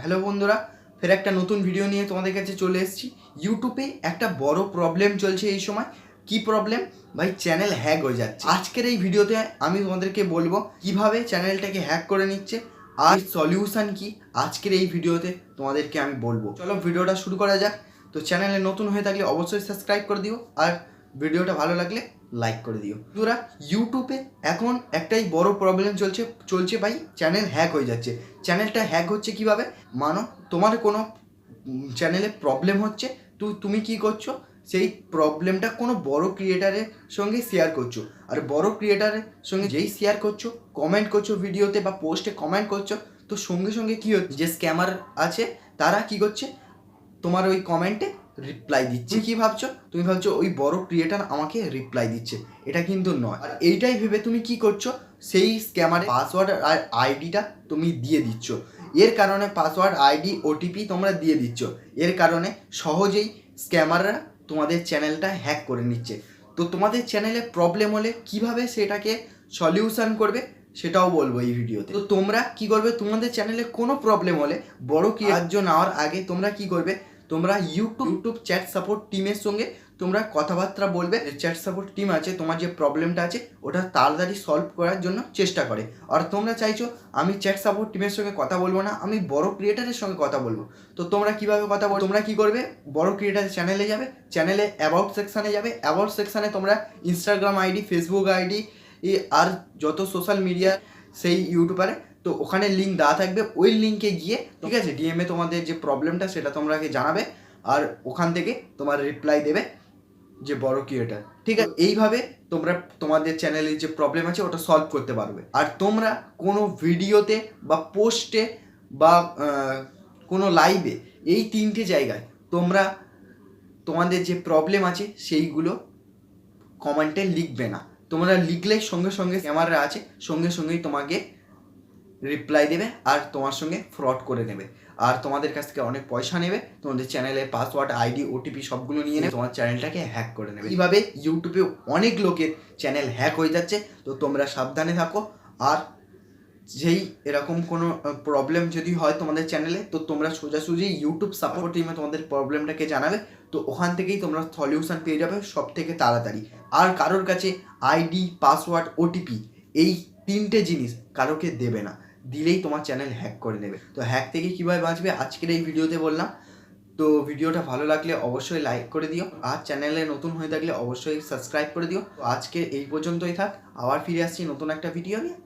Hello বন্ধুরা, ফের একটা নতুন ভিডিও নিয়ে তোমাদের কাছে চলে এসেছি। ইউটিউবে একটা বড় প্রবলেম চলছে এই সময়। কি প্রবলেম ভাই চ্যানেল হ্যাক হয়ে যাচ্ছে। আজকের এই ভিডিওতে আমি তোমাদেরকে বলব কীভাবে চ্যানেলটাকে হ্যাক করে নিচ্ছে আর সলিউশন কি আজকের এই ভিডিওতে তোমাদেরকে আমি বলব। চলো ভিডিওটা শুরু করা যাক। তো চ্যানেলে নতুন হয়ে থাকলে অবশ্যই সাবস্ক্রাইব করে দিও। আর ভিডিওটা ভালো লাগলে লাইক করে দিও। বন্ধুরা ইউটিউবে এখন একটাই বড় প্রবলেম চলছে চলছে ভাই চ্যানেল হ্যাক হয়ে যাচ্ছে। চ্যানেলটা হ্যাক হচ্ছে কীভাবে? মানো, তোমার কোনো চ্যানেলে প্রবলেম হচ্ছে, তো তুমি কি করছ? সেই প্রবলেমটা কোনো বড় ক্রিয়েটারের সঙ্গে শেয়ার করছ। আর বড় ক্রিয়েটারের সঙ্গে যেই শেয়ার করছ কমেন্ট করছ ভিডিওতে বা পোস্টে কমেন্ট করছ, তো সঙ্গে সঙ্গে কী হচ্ছে? যে স্ক্যামার আছে, তারা কি করছে? তোমার ওই কমেন্টে রিপ্লাই দিচ্ছে। কি ভাবছ? তুমি ভাবছ ওই বড় ক্রিয়েটার আমাকে রিপ্লাই দিচ্ছে। এটা কিন্তু নয়। আর এইটাই ভেবে তুমি কি করছ? সেই স্ক্যামারে পাসওয়ার্ড আর আইডিটা তুমি দিয়ে দিচ্ছ। এর কারণে পাসওয়ার্ড আইডি ওটিপি তোমরা দিয়ে দিচ্ছ। এর কারণে সহজেই স্ক্যামাররা তোমাদের চ্যানেলটা হ্যাক করে নিচ্ছে। তো তোমাদের চ্যানেলে প্রবলেম হলে কীভাবে সেটাকে সলিউশন করবে সেটাও বলব এই ভিডিওতে। তো তোমরা কি করবে? তোমাদের চ্যানেলে কোনো প্রবলেম হলে বড় কি সাহায্য নেওয়ার আগে তোমরা কি করবে? তোমরা ইউটিউব ইউটিউব চ্যাট সাপোর্ট টিমের সঙ্গে তোমরা কথাবার্তা বলবে চ্যাট সাপোর্ট টিম আছে তোমার যে প্রবলেমটা আছে ওটা তাড়াতাড়ি সলভ করার জন্য চেষ্টা করে। আর তোমরা চাইছো আমি চ্যাট সাপোর্ট টিমের সঙ্গে কথা বলব না আমি বড় ক্রিয়েটারের সঙ্গে কথা বলব। তো তোমরা কীভাবে কথা বল তোমরা কি করবে? বড় ক্রিয়েটারের চ্যানেলে যাবে চ্যানেলে অ্যাবাউট সেকশানে যাবে অ্যাবাউট সেকশানে তোমরা ইনস্টাগ্রাম আইডি ফেসবুক আইডি আর যত সোশ্যাল মিডিয়া সেই ইউটিউবারে তো ওখানে লিঙ্ক দেওয়া থাকবে। ওই লিঙ্কে গিয়ে ঠিক আছে ডিএমএ তোমাদের যে প্রবলেমটা সেটা তোমরা জানাবে আর ওখান থেকে তোমার রিপ্লাই দেবে যে বড় ক্রিয়েটার ঠিক আছে? এইভাবে তোমরা তোমাদের চ্যানেলের যে প্রবলেম আছে ওটা সলভ করতে পারবে। আর তোমরা কোনো ভিডিওতে বা পোস্টে বা কোনো লাইভে এই তিনটে জায়গায় তোমরা তোমাদের যে প্রবলেম আছে সেইগুলো কমেন্টে লিখবে না। তোমরা লিখলে সঙ্গে সঙ্গে ক্যামেরা আছে সঙ্গে সঙ্গেই তোমাকে রিপ্লাই দেবে আর তোমার সঙ্গে ফ্রড করে নেবে। আর তোমাদের কাছ থেকে অনেক পয়সা নেবে, তোমাদের চ্যানেলে পাসওয়ার্ড আইডি ওটিপি সবগুলো নিয়ে নেবে, তোমার চ্যানেলটাকে হ্যাক করে নেবে। এইভাবে ইউটিউবে অনেক লোকের চ্যানেল হ্যাক হয়ে যাচ্ছে, তো তোমরা সাবধানে থাকো। আর যেই এরকম কোনো প্রবলেম যদি হয় তোমাদের চ্যানেলে তো তোমরা সোজাসুজি ইউটিউব সাপোর্ট টিমে তোমাদের প্রবলেমটাকে জানাবে, তো ওখান থেকেই তোমরা সলিউশন পেয়ে যাবে সব থেকে তাড়াতাড়ি। আর কারোর কাছে আইডি পাসওয়ার্ড ওটিপি এই তিনটে জিনিস কারোকে দেবে না। দিলেই তোমার চ্যানেল হ্যাক করে নেবে। তো হ্যাক থেকে কীভাবে বাঁচবে? আজকের এই ভিডিওতে বললাম। তো ভিডিওটা ভালো লাগলে অবশ্যই লাইক করে দিও। আর চ্যানেলে নতুন হয়ে থাকলে অবশ্যই সাবস্ক্রাইব করে দিও। তো আজকে এই পর্যন্তই থাক। আবার ফিরে আসছি নতুন একটা ভিডিও নিয়ে।